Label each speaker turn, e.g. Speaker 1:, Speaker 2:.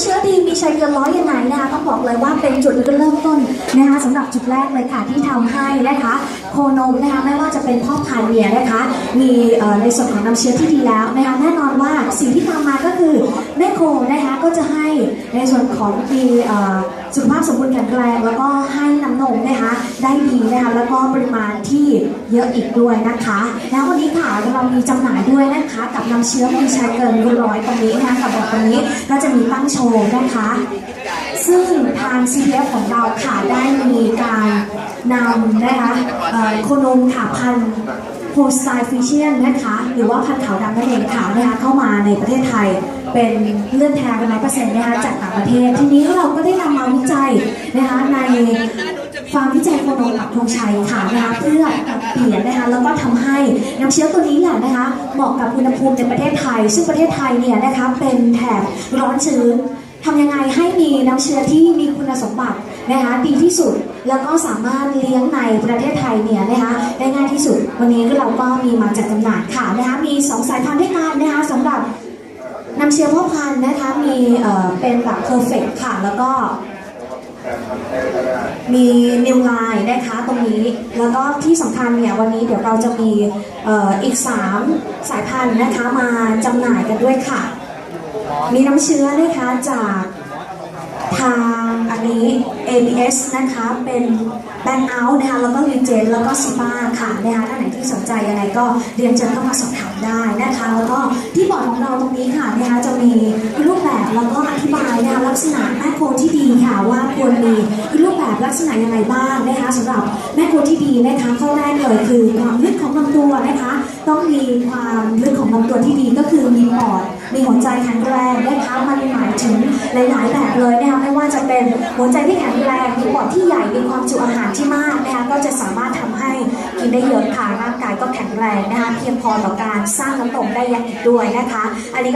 Speaker 1: เชื้อดีมีชัยเกินร้อยยังไงนะคะต้องบอกเลยว่าเป็นจุดเริ่มต้นนะคะสำหรับจุดแรกเลยค่ะที่ทำให้นะคะโคนมนะคะไม่ว่าจะเป็นพ่อพันธุ์เนี่ยนะคะ มีเอ่อในส่วนของน้ำเชื้อที่ดีแล้วนะคะแน่นอนว่าสิ่งที่ตามมาก็คือ แม่โคนะคะก็จะให้ในส่วนของมีสุขภาพสมบูรณ์แข็งแรงแล้วก็ให้น้ำนมนะคะได้ดีนะคะแล้วก็ปริมาณที่เยอะอีกด้วยนะคะ แล้ววันนี้ค่ะเรามีจำหน่ายด้วยนะคะ กับน้ำเชื้อมีชัยเกินร้อยตรงนี้นะคะกับบอร์ดตรงนี้ก็จะมีตั้งโชว์นะคะ ซึ่งทาง CPF ของเราค่ะได้มีการนำนะคะโคนมค่ะพันโฮสไตฟิเชียนนะคะ หรือว่าพันธุ์ขาวดำนั่นเองค่ะนะคะเข้ามาในประเทศไทย เป็นเลือดแท้กันร้อยเปอร์เซ็นต์นะคะจากต่างประเทศ ทีนี้เราก็ได้นำมาวิจัยนะคะในฟาร์มวิจัยโคนปักธงชัยค่ะนะคะเพื่อปรับเปลี่ยนนะคะแล้วก็ทำให้น้ำเชื้อตัวนี้แหละนะคะเหมาะกับอุณหภูมิในประเทศไทย ซึ่งประเทศไทยเนี่ยนะคะเป็นแถบร้อนชื้นทำยังไงให้มีน้ำเชื้อที่มีคุณสมบัตินะคะดีที่สุดแล้วก็สามารถเลี้ยงในประเทศไทยเนี่ยนะคะได้ง่ายที่สุด วันนี้เราก็มีมาจัดจำหน่ายค่ะนะคะมี 2 สายพันธุ์ด้วยกันนะคะ น้ำเชื้อพ่อพันธุ์นะคะมีเอ่อเป็นแบบ perfect ค่ะ แล้วก็มีนิวไลน์นะคะตรงนี้แล้วก็ที่สำคัญเนี่ยวันนี้เดี๋ยวเราจะมีเอ่ออีก 3 สายพันธุ์นะคะมาจำหน่ายกันด้วยค่ะ มีน้ำเชื้อนะคะจากทางอันนี้ ABS นะคะเป็นแบงเอาท์นะคะแล้วก็รีเจนแล้วก็ซิป้าค่ะนะคะท่านไหนที่สนใจยังไงก็เรียนเชิญเข้ามาสอบถาม ได้นะคะแล้วก็ที่บอร์ดของเราตรงนี้ค่ะนะคะจะมีรูปแบบแล้วก็อธิบายนะคะลักษณะแม่โคที่ดีค่ะว่าควรมี ษณะยังไงบ้างนะคะสำหรับแม่โคที่ดีนะคะข้อแรกเลยคือความลึกของลำตัวนะคะ ต้องมีความลึกของลำตัวที่ดีก็คือมีปอดมีหัวใจแข็งแรงนะคะมันหมายถึงหลายๆแบบเลยนะคะไม่ว่าจะเป็นหัวใจที่แข็งแรงมีปอดที่ใหญ่มีความจุอาหารที่มากนะคะก็จะสามารถทำให้กินได้เยอะค่ะร่างกายก็แข็งแรงนะคะเพียงพอต่อการสร้างน้ำนมได้อย่างด้วยนะคะอันนี้